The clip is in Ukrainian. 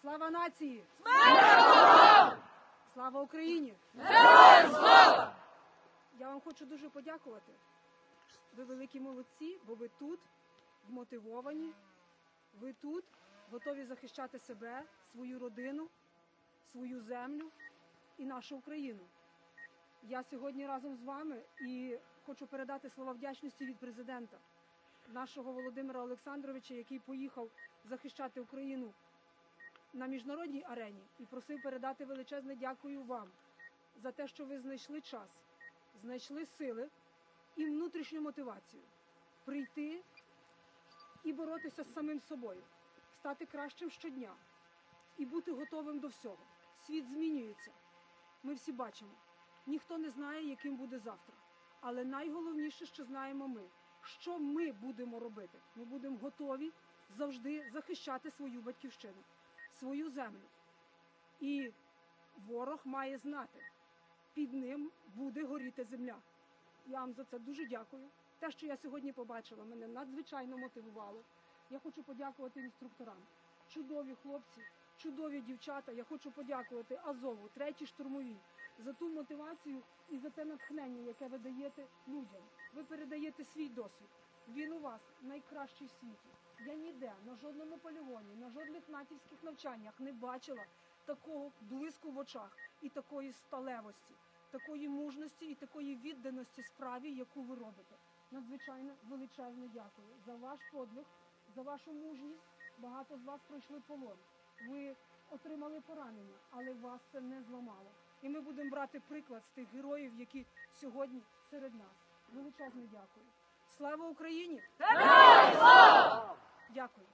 Слава нації! Слава Україні! Я вам хочу дуже подякувати. Ви великі молодці, бо ви тут вмотивовані, ви тут готові захищати себе, свою родину, свою землю і нашу Україну. Я сьогодні разом з вами і хочу передати слова вдячності від президента нашого Володимира Олександровича, який поїхав захищати Україну на міжнародній арені і просив передати величезне дякую вам за те, що ви знайшли час, знайшли сили і внутрішню мотивацію прийти і боротися з самим собою, стати кращим щодня і бути готовим до всього. Світ змінюється. Ми всі бачимо. Ніхто не знає, яким буде завтра. Але найголовніше, що знаємо ми, що ми будемо робити. Ми будемо готові завжди захищати свою батьківщину, свою землю. І ворог має знати, під ним буде горіти земля. Я вам за це дуже дякую. Те, що я сьогодні побачила, мене надзвичайно мотивувало. Я хочу подякувати інструкторам. Чудові хлопці, чудові дівчата. Я хочу подякувати Азову, третій штурмовій, за ту мотивацію і за те натхнення, яке ви даєте людям. Ви передаєте свій досвід. Він у вас найкращий в світі. Я ніде на жодному полігоні, на жодних натівських навчаннях не бачила такого блиску в очах і такої сталевості, такої мужності і такої відданості справі, яку ви робите. Надзвичайно величезне дякую за ваш подвиг, за вашу мужність. Багато з вас пройшли полон. Ви отримали поранення, але вас це не зламало. І ми будемо брати приклад з тих героїв, які сьогодні серед нас. Величезне дякую. Слава Україні! Дякую.